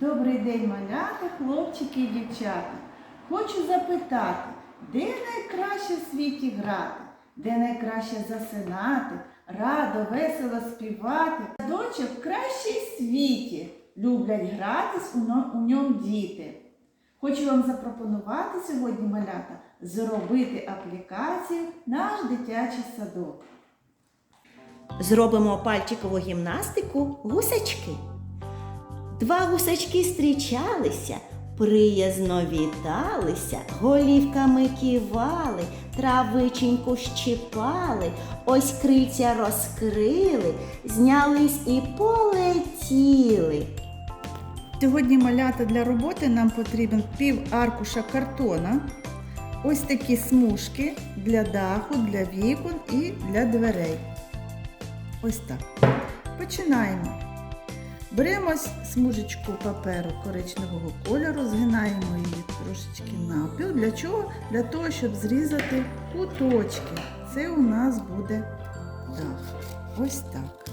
Добрий день, малята, хлопчики і дівчата. Хочу запитати, де найкраще в світі грати, де найкраще засинати, радо, весело співати. Садочок в світі. Люблять гратись у ньому діти. Хочу вам запропонувати сьогодні, малята, зробити аплікацію наш дитячий садок. Зробимо пальчикову гімнастику гусачки. Два гусачки зустрічалися, приязно віталися, голівками кивали, травиченьку щипали, ось крильця розкрили, знялись і полетіли. Сьогодні малята для роботи нам потрібен пів аркуша картона, ось такі смужки для даху, для вікон і для дверей. Ось так. Починаємо. Беремо смужечку паперу коричневого кольору, згинаємо її трошечки навпіл. Для чого? Для того, щоб зрізати куточки. Це у нас буде дах. Ось так.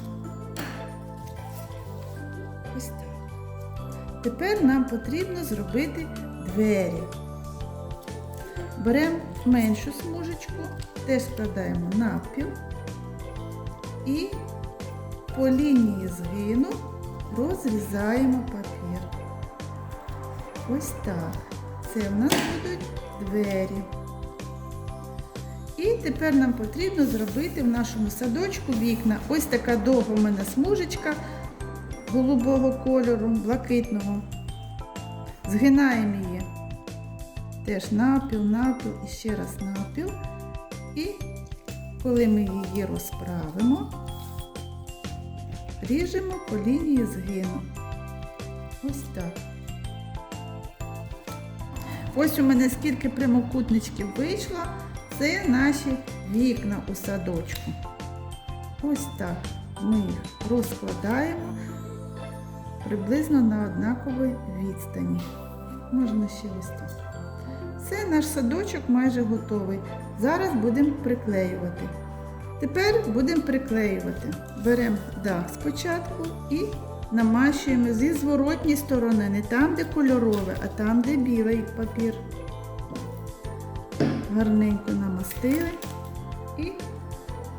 Ось так. Тепер нам потрібно зробити двері. Беремо меншу смужечку, теж складаємо навпіл і по лінії згину розрізаємо папір. Ось так. Це в нас будуть двері. І тепер нам потрібно зробити в нашому садочку вікна. Ось така довга в мене смужечка голубого кольору, блакитного. Згинаємо її теж напіл, напіл і ще раз напіл. І коли ми її розправимо, ріжемо по лінії згину. Ось так. Ось у мене скільки прямокутничків вийшло. Це наші вікна у садочку. Ось так ми їх розкладаємо приблизно на однаковій відстані. Можна ще ось так. Все, наш садочок майже готовий. Зараз будемо приклеювати. Тепер будемо приклеювати. Беремо дах спочатку і намащуємо зі зворотньої сторони, не там, де кольорове, а там, де білий папір. Гарненько намастили і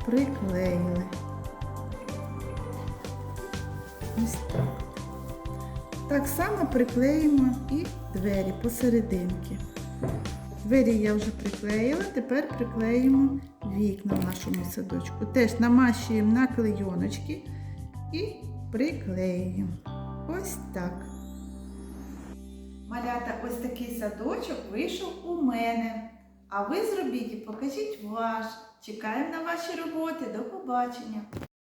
приклеїли. Ось так. Так само приклеїмо і двері посерединки. Двері я вже приклеїла, тепер приклеїмо вікна в нашому садочку. Теж намащуємо на клейоночки і приклеюємо. Ось так. Малята, ось такий садочок вийшов у мене. А ви зробіть і покажіть ваш. Чекаємо на ваші роботи. До побачення!